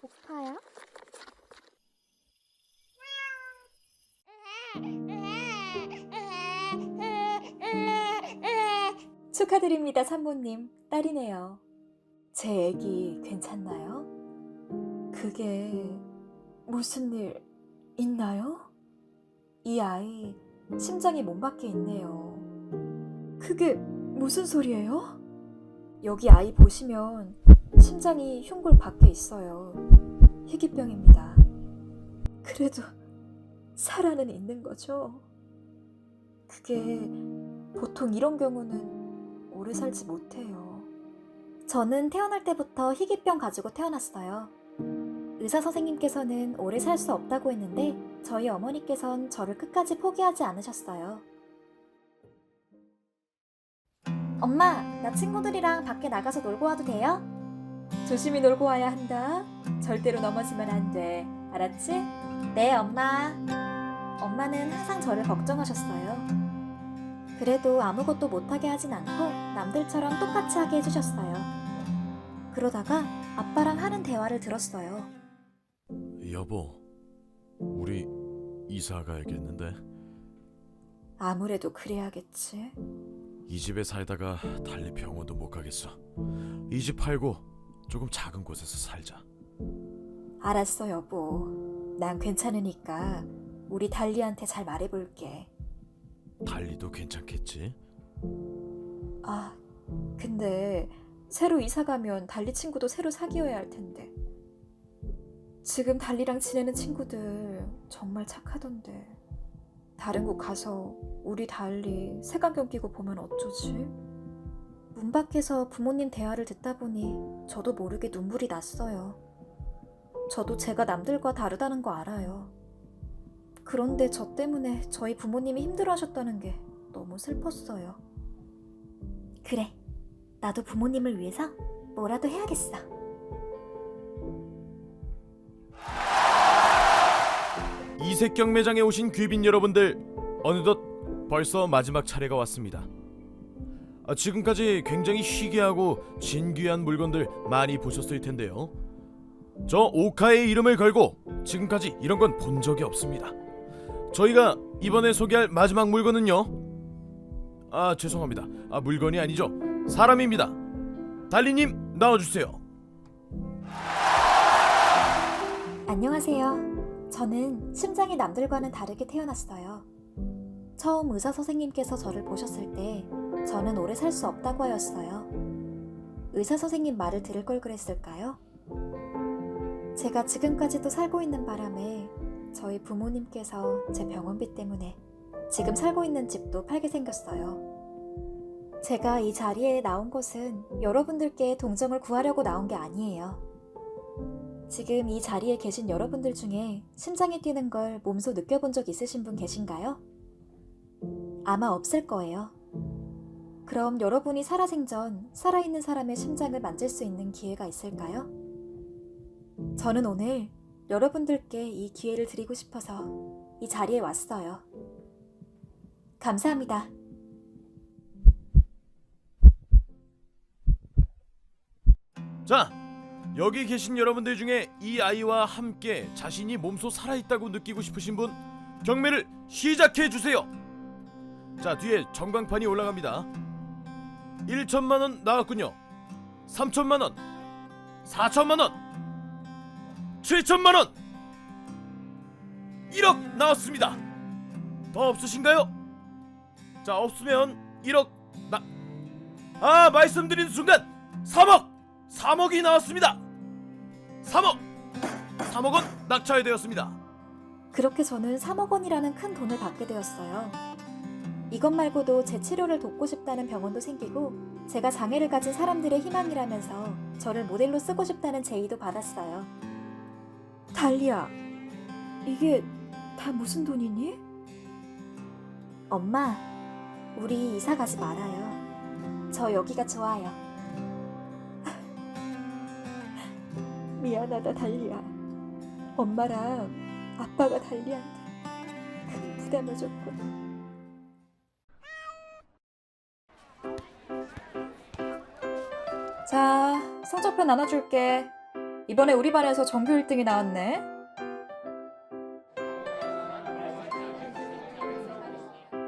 고파요? 축하드립니다, 산모님. 딸이네요. 제 애기 괜찮나요? 그게 무슨 일 있나요? 이 아이 심장이 몸 밖에 있네요. 그게 무슨 소리예요? 여기 아이 보시면 심장이 흉골 밖에 있어요. 희귀병입니다. 그래도 살아는 있는 거죠? 그게 보통 이런 경우는 오래 살지 못해요. 저는 태어날 때부터 희귀병 가지고 태어났어요. 의사 선생님께서는 오래 살 수 없다고 했는데 저희 어머니께선 저를 끝까지 포기하지 않으셨어요. 엄마, 나 친구들이랑 밖에 나가서 놀고 와도 돼요? 조심히 놀고 와야 한다. 절대로 넘어지면 안 돼. 알았지? 네, 엄마. 엄마는 항상 저를 걱정하셨어요. 그래도 아무것도 못하게 하진 않고 남들처럼 똑같이 하게 해주셨어요. 그러다가 아빠랑 하는 대화를 들었어요. 여보, 우리 이사 가야겠는데 아무래도 그래야겠지. 이 집에 살다가 달리 병원도 못 가겠어. 이 집 팔고 조금 작은 곳에서 살자. 알았어, 여보. 난 괜찮으니까 우리 달리한테 잘 말해볼게. 달리도 괜찮겠지? 아, 근데 새로 이사 가면 달리 친구도 새로 사귀어야 할 텐데. 지금 달리랑 지내는 친구들 정말 착하던데. 다른 곳 가서 우리 달리 색안경 끼고 보면 어쩌지? 문 밖에서 부모님 대화를 듣다 보니 저도 모르게 눈물이 났어요. 저도 제가 남들과 다르다는 거 알아요. 그런데 저 때문에 저희 부모님이 힘들어 하셨다는 게 너무 슬펐어요. 그래. 나도 부모님을 위해서 뭐라도 해야겠어. 이색경 매장에 오신 귀빈 여러분들 어느덧 벌써 마지막 차례가 왔습니다. 아, 지금까지 굉장히 희귀하고 진귀한 물건들 많이 보셨을 텐데요. 저 오카의 이름을 걸고 지금까지 이런 건 본 적이 없습니다. 저희가 이번에 소개할 마지막 물건은요. 아 죄송합니다. 아 물건이 아니죠. 사람입니다. 달리님 나와주세요. 안녕하세요. 저는 심장이 남들과는 다르게 태어났어요. 처음 의사 선생님께서 저를 보셨을 때 저는 오래 살 수 없다고 하였어요. 의사 선생님 말을 들을 걸 그랬을까요? 제가 지금까지도 살고 있는 바람에 저희 부모님께서 제 병원비 때문에 지금 살고 있는 집도 팔게 생겼어요. 제가 이 자리에 나온 것은 여러분들께 동정을 구하려고 나온 게 아니에요. 지금 이 자리에 계신 여러분들 중에 심장이 뛰는 걸 몸소 느껴본 적 있으신 분 계신가요? 아마 없을 거예요. 그럼 여러분이 살아생전 살아있는 사람의 심장을 만질 수 있는 기회가 있을까요? 저는 오늘 여러분들께 이 기회를 드리고 싶어서 이 자리에 왔어요. 감사합니다. 자, 여기 계신 여러분들 중에 이 아이와 함께 자신이 몸소 살아있다고 느끼고 싶으신 분 경매를 시작해 주세요. 자, 뒤에 전광판이 올라갑니다. 1천만 원 나왔군요. 3천만 원, 4천만 원, 7천만 원, 1억 나왔습니다. 더 없으신가요? 자, 없으면 1억 나. 아, 말씀드린 순간 3억. 3억이 나왔습니다. 3억. 3억은 낙찰되었습니다. 그렇게 저는 3억 원이라는 큰 돈을 받게 되었어요. 이것 말고도 제 치료를 돕고 싶다는 병원도 생기고 제가 장애를 가진 사람들의 희망이라면서 저를 모델로 쓰고 싶다는 제의도 받았어요. 달리야, 이게 다 무슨 돈이니? 엄마, 우리 이사 가지 말아요. 저 여기가 좋아요. 미안하다, 달리야. 엄마랑 아빠가 달리한테 큰 부담을 줬구 자, 성적표 나눠줄게. 이번에 우리 반에서 전교 1등이 나왔네.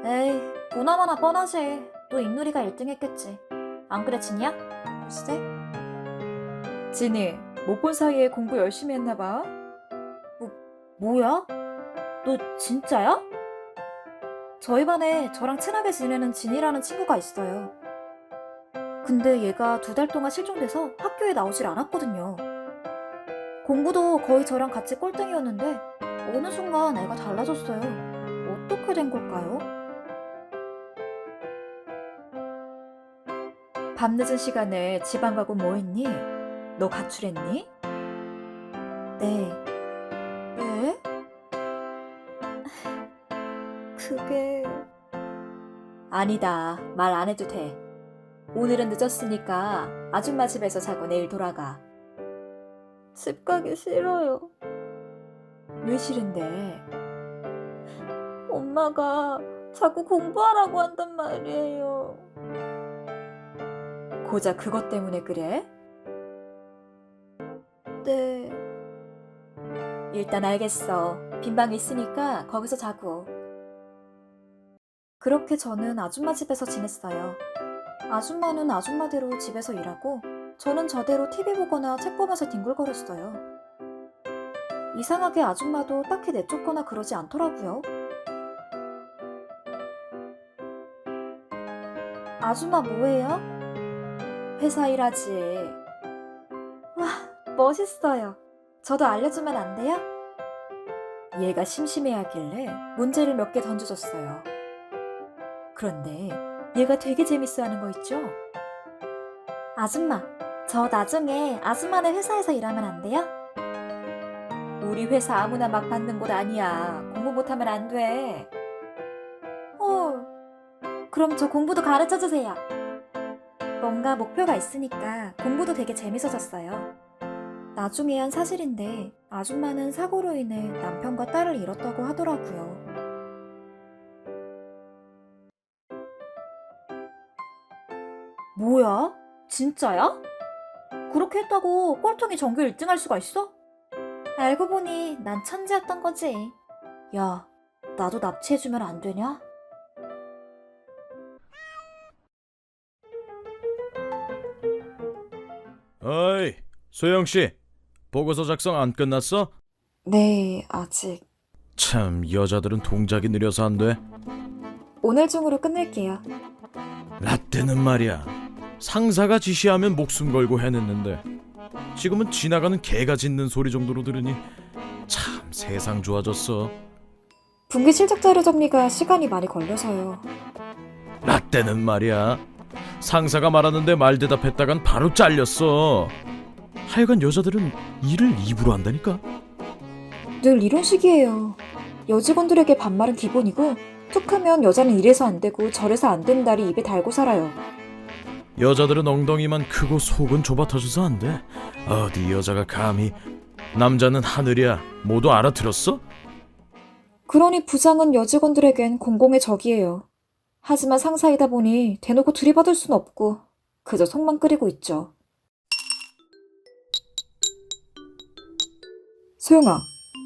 에이, 보나마나 뻔하지. 또 인누리가 1등 했겠지. 안 그래, 진이야? 글쎄. 진이, 못 본 사이에 공부 열심히 했나 봐. 뭐, 뭐야? 너 진짜야? 저희 반에 저랑 친하게 지내는 진이라는 친구가 있어요. 근데 얘가 두 달 동안 실종돼서 학교에 나오질 않았거든요. 공부도 거의 저랑 같이 꼴등이었는데 어느 순간 애가 달라졌어요. 어떻게 된 걸까요? 밤늦은 시간에 집안 가고 뭐 했니? 너 가출했니? 네. 왜? 그게... 아니다. 말 안 해도 돼. 오늘은 늦었으니까 아줌마 집에서 자고 내일 돌아가. 집 가기 싫어요. 왜 싫은데? 엄마가 자꾸 공부하라고 한단 말이에요. 고작 그것 때문에 그래? 네. 일단 알겠어. 빈방 있으니까 거기서 자고. 그렇게 저는 아줌마 집에서 지냈어요. 아줌마는 아줌마대로 집에서 일하고 저는 저대로 TV 보거나 책 보면서 뒹굴거렸어요. 이상하게 아줌마도 딱히 내쫓거나 그러지 않더라고요. 아줌마 뭐해요? 회사 일하지. 와, 멋있어요. 저도 알려주면 안 돼요? 얘가 심심해하길래 문제를 몇 개 던져줬어요. 그런데 얘가 되게 재밌어 하는 거 있죠? 아줌마, 저 나중에 아줌마네 회사에서 일하면 안 돼요? 우리 회사 아무나 막 받는 곳 아니야. 공부 못하면 안 돼. 헐, 그럼 저 공부도 가르쳐 주세요. 뭔가 목표가 있으니까 공부도 되게 재밌어졌어요. 나중에 한 사실인데 아줌마는 사고로 인해 남편과 딸을 잃었다고 하더라고요. 뭐야? 진짜야? 그렇게 했다고 꼴통이 전교 1등 할 수가 있어? 알고 보니 난 천재였던 거지. 야, 나도 납치해주면 안 되냐? 어이, 소영 씨. 보고서 작성 안 끝났어? 네, 아직. 참, 여자들은 동작이 느려서 안 돼. 오늘 중으로 끝낼게요. 라떼는 말이야. 상사가 지시하면 목숨 걸고 해냈는데 지금은 지나가는 개가 짖는 소리 정도로 들으니 참 세상 좋아졌어. 분기 실적 자료 정리가 시간이 많이 걸려서요. 라떼는 말이야. 상사가 말하는데 말 대답했다간 바로 잘렸어. 하여간 여자들은 일을 입으로 한다니까. 늘 이런 식이에요. 여직원들에게 반말은 기본이고 툭하면 여자는 이래서 안 되고 저래서 안 된다리 입에 달고 살아요. 여자들은 엉덩이만 크고 속은 좁아 터져서 안 돼. 어디 여자가 감히 남자는 하늘이야. 모두 알아들었어? 그러니 부장은 여직원들에겐 공공의 적이에요. 하지만 상사이다 보니 대놓고 들이받을 순 없고 그저 속만 끓이고 있죠. 소영아,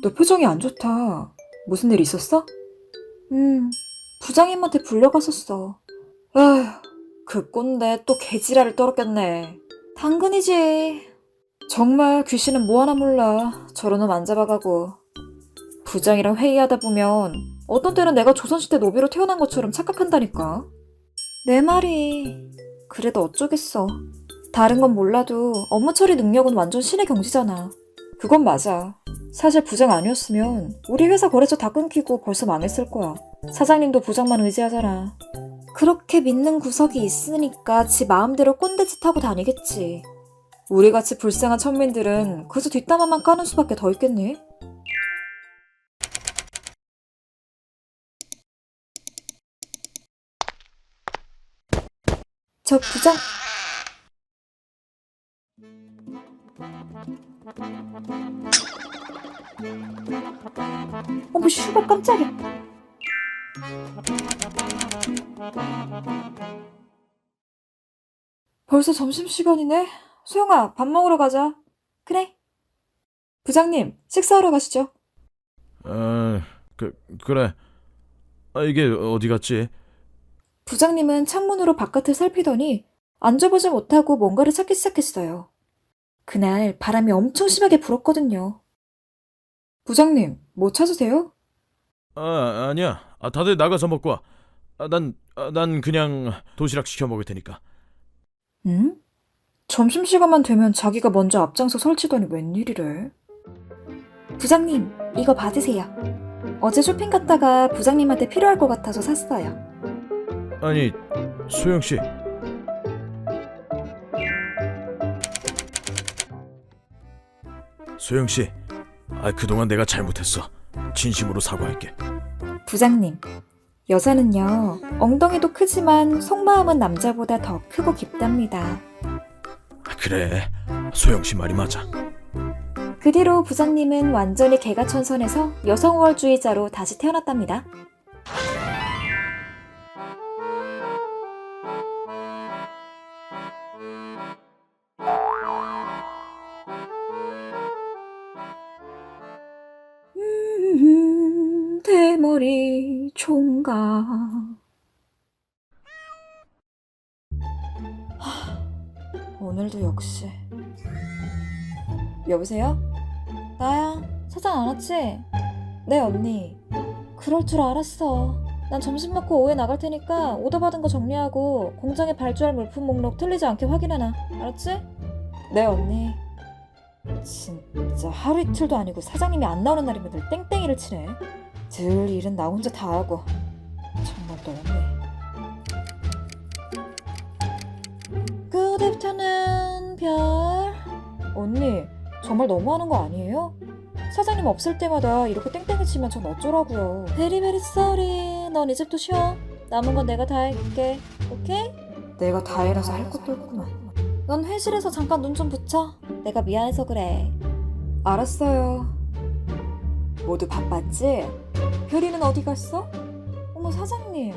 너 표정이 안 좋다. 무슨 일 있었어? 음, 부장님한테 불려갔었어. 아휴, 그 꼰대 또 개지랄을 떨었겠네. 당근이지. 정말 귀신은 뭐 하나 몰라. 저런 놈 안 잡아가고. 부장이랑 회의하다 보면 어떤 때는 내가 조선시대 노비로 태어난 것처럼 착각한다니까. 내 말이. 그래도 어쩌겠어. 다른 건 몰라도 업무 처리 능력은 완전 신의 경지잖아. 그건 맞아. 사실 부장 아니었으면 우리 회사 거래처 다 끊기고 벌써 망했을 거야. 사장님도 부장만 의지하잖아. 그렇게 믿는 구석이 있으니까 지 마음대로 꼰대짓 하고 다니겠지. 우리같이 불쌍한 천민들은 그저 뒷담화만 까는 수밖에 더 있겠니? 저 부장... 어머 슈가 깜짝이야. 벌써 점심시간이네? 소영아, 밥 먹으러 가자. 그래. 부장님, 식사하러 가시죠. 아, 그 그래. 아 이게 어디 갔지? 부장님은 창문으로 바깥을 살피더니 앉아보지 못하고 뭔가를 찾기 시작했어요. 그날 바람이 엄청 심하게 불었거든요. 부장님, 뭐 찾으세요? 아 아니야. 아 다들 나가서 먹고 와. 아, 난, 아, 난 그냥 도시락 시켜 먹을 테니까. 응? 점심시간만 되면 자기가 먼저 앞장서 설치더니 웬일이래? 부장님, 이거 받으세요. 어제 쇼핑 갔다가 부장님한테 필요할 것 같아서 샀어요. 아니 소영 씨. 소영 씨. 아 그동안 내가 잘못했어. 진심으로 사과할게. 부장님, 여자는요, 엉덩이도 크지만 속마음은 남자보다 더 크고 깊답니다. 아, 그래. 소영 씨 말이 맞아. 그 뒤로 부장님은 완전히 개가천선해서 여성 우월주의자로 다시 태어났답니다. 음, 대머리 하, 오늘도 역시. 여보세요? 나야. 사장 안 왔지? 네, 언니. 그럴 줄 알았어. 난 점심 먹고 오후에 나갈 테니까 오더 받은 거 정리하고 공장에 발주할 물품 목록 틀리지 않게 확인해놔. 알았지? 네, 언니. 진짜 하루 이틀도 아니고 사장님이 안 나오는 날이면 늘 땡땡이를 치네. 늘 일은 나 혼자 다 하고. 정말 너무해. 그때부터는 별. 언니, 정말 너무하는 거 아니에요? 사장님 없을 때마다 이렇게 땡땡이 치면 전 어쩌라고요. 베리베리 쏘리. 넌 이제부터 쉬어. 남은 건 내가 다 할게. 오케이? 내가 다 해라서 할 것도 없구만. 넌 회실에서 잠깐 눈 좀 붙여. 내가 미안해서 그래. 알았어요. 모두 바빴지? 별이는 어디 갔어? 어머 사장님.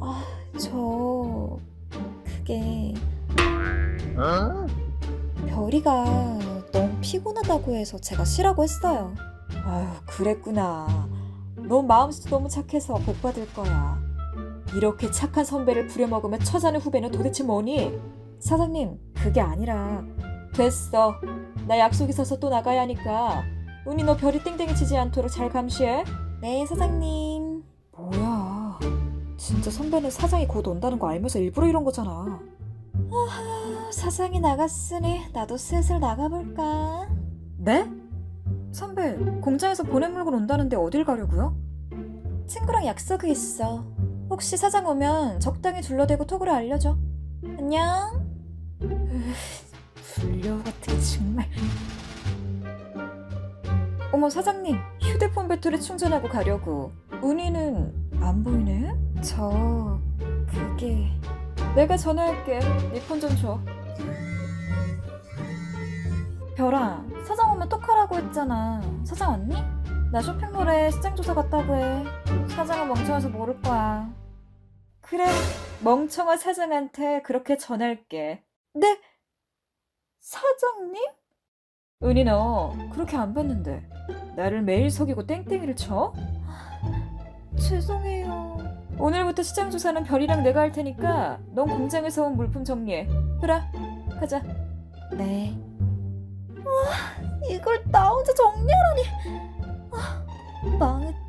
아, 저 그게 별이가 너무 피곤하다고 해서 제가 쉬라고 했어요. 아유, 그랬구나. 너 마음씨도 너무 착해서 복 받을 거야. 이렇게 착한 선배를 부려먹으면 처자는 후배는 도대체 뭐니? 사장님, 그게 아니라 됐어. 나 약속 있어서 또 나가야 하니까 은희 너 별이 땡땡이 치지 않도록 잘 감시해. 네, 사장님. 진짜 선배는 사장이 곧 온다는 거 알면서 일부러 이런 거잖아. 아하, 사장이 나갔으니 나도 슬슬 나가볼까? 네? 선배, 공장에서 보낸 물건 온다는데 어딜 가려고요? 친구랑 약속이 있어. 혹시 사장 오면 적당히 둘러대고 톡으로 알려줘. 안녕. 불려 같은 정말. 어머 사장님, 휴대폰 배터리 충전하고 가려고. 은희는 안 보이네? 저 그게 내가 전화할게. 네 폰 좀 줘. 별아, 사장 오면 톡하라고 했잖아. 사장 왔니? 나 쇼핑몰에 시장 조사 갔다고 해. 사장은 멍청해서 모를 거야. 그래, 멍청한 사장한테 그렇게 전할게. 네? 사장님? 은희 너 그렇게 안 봤는데 나를 매일 속이고 땡땡이를 쳐? 죄송해요. 오늘부터 시장 조사는 별이랑 내가 할 테니까 넌 공장에서 온 물품 정리해. 별아, 가자. 네. 와, 이걸 나 혼자 정리하라니. 아, 망했어.